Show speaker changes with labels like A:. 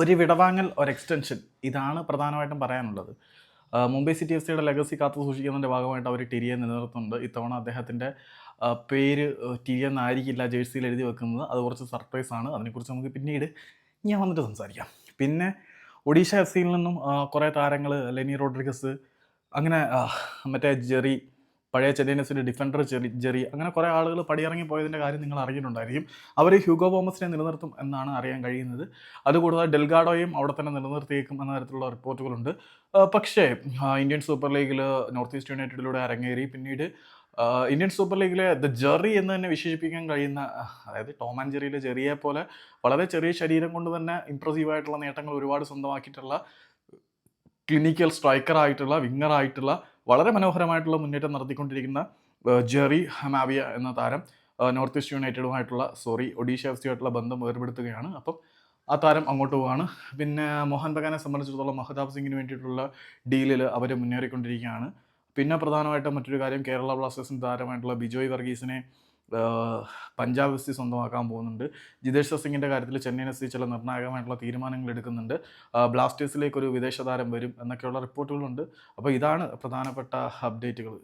A: ഒരു വിടവാങ്ങൽ ഒരു എക്സ്റ്റൻഷൻ ഇതാണ് പ്രധാനമായിട്ടും പറയാനുള്ളത്. മുംബൈ സിറ്റി എഫ് സിയുടെ ലെഗസി കാത്തു സൂക്ഷിക്കുന്നതിന്റെ ഭാഗമായിട്ട് അവർ ടിരിയെ നിലനിർത്തുന്നുണ്ട്. ഇത്തവണ അദ്ദേഹത്തിന്റെ പേര് ടിരിയെന്നായിരിക്കില്ല ജേഴ്സിയിൽ എഴുതി വെക്കുന്നത്. അത് കുറച്ച് സർപ്രൈസ് ആണ്. അതിനെക്കുറിച്ച് നമുക്ക് പിന്നീട് ഞാൻ വന്നിട്ട് സംസാരിക്കാം. പിന്നെ ഒഡീഷ എഫ് സിയിൽ നിന്നും കുറേ താരങ്ങൾ ലെനി റോഡ്രിഗസ് അങ്ങനെ മറ്റേ ജെറി പഴയ ചെന്നൈനസിന്റെ ഡിഫൻഡർ ജെറി ജെറി അങ്ങനെ കുറേ ആളുകൾ പടിയിറങ്ങി പോയതിന്റെ കാര്യം നിങ്ങൾ അറിഞ്ഞിട്ടുണ്ടായിരിക്കും. അവർ ഹ്യൂഗോ തോമസിനെ നിലനിർത്തും എന്നാണ് അറിയാൻ കഴിയുന്നത്. അതുകൂടാതെ ഡെൽഗാഡോയും അവിടെ തന്നെ നിലനിർത്തിയേക്കും എന്ന തരത്തിലുള്ള റിപ്പോർട്ടുകളുണ്ട്. പക്ഷേ ഇന്ത്യൻ സൂപ്പർ ലീഗിൽ നോർത്ത് ഈസ്റ്റ് യുണൈറ്റഡിലൂടെ അരങ്ങേറി. പിന്നീട് ഇന്ത്യൻ സൂപ്പർ ലീഗിലെ ദ ജെറി എന്ന് തന്നെ വിശേഷിപ്പിക്കാൻ കഴിയുന്ന അതായത് ടോം ആൻഡ് ജെറിയിലെ ജെറിയെ പോലെ വളരെ ചെറിയ ശരീരം കൊണ്ട് തന്നെ ഇമ്പ്രസീവായിട്ടുള്ള നേട്ടങ്ങൾ ഒരുപാട് സ്വന്തമാക്കിയിട്ടുള്ള ക്ലിനിക്കൽ സ്ട്രൈക്കറായിട്ടുള്ള വിങ്ങറായിട്ടുള്ള വളരെ മനോഹരമായിട്ടുള്ള മുന്നേറ്റം നടത്തിക്കൊണ്ടിരിക്കുന്ന ജെറി ഹമാവിയ എന്ന താരം നോർത്ത് ഈസ്റ്റ് യുണൈറ്റഡുമായിട്ടുള്ള സോറി ഒഡീഷ എഫ് സിയായിട്ടുള്ള ബന്ധം വേർപെടുത്തുകയാണ്. അപ്പം ആ താരം അങ്ങോട്ട് പോവാണ്. പിന്നെ മോഹൻ ബഗാനെ സംബന്ധിച്ചിടത്തോളം മഹതാബ് സിംഗിന് വേണ്ടിയിട്ടുള്ള ഡീലിൽ അവർ മുന്നേറിക്കൊണ്ടിരിക്കുകയാണ്. പിന്നെ പ്രധാനമായിട്ടും മറ്റൊരു കാര്യം കേരള ബ്ലാസ്റ്റേഴ്സിന്റെ താരമായിട്ടുള്ള ബിജോയ് വർഗീസിനെ പഞ്ചാബ് എഫ് സി സ്വന്തമാക്കാൻ പോകുന്നുണ്ട്. ജിതേഷ് സിംഗിന്റെ കാര്യത്തിൽ ചെന്നൈ എഫ് സി ചില നിർണായകമായിട്ടുള്ള തീരുമാനങ്ങൾ എടുക്കുന്നുണ്ട്. ബ്ലാസ്റ്റേഴ്സിലേക്കൊരു വിദേശ താരം വരും എന്നൊക്കെയുള്ള റിപ്പോർട്ടുകളുണ്ട്. അപ്പോൾ ഇതാണ് പ്രധാനപ്പെട്ട അപ്ഡേറ്റുകൾ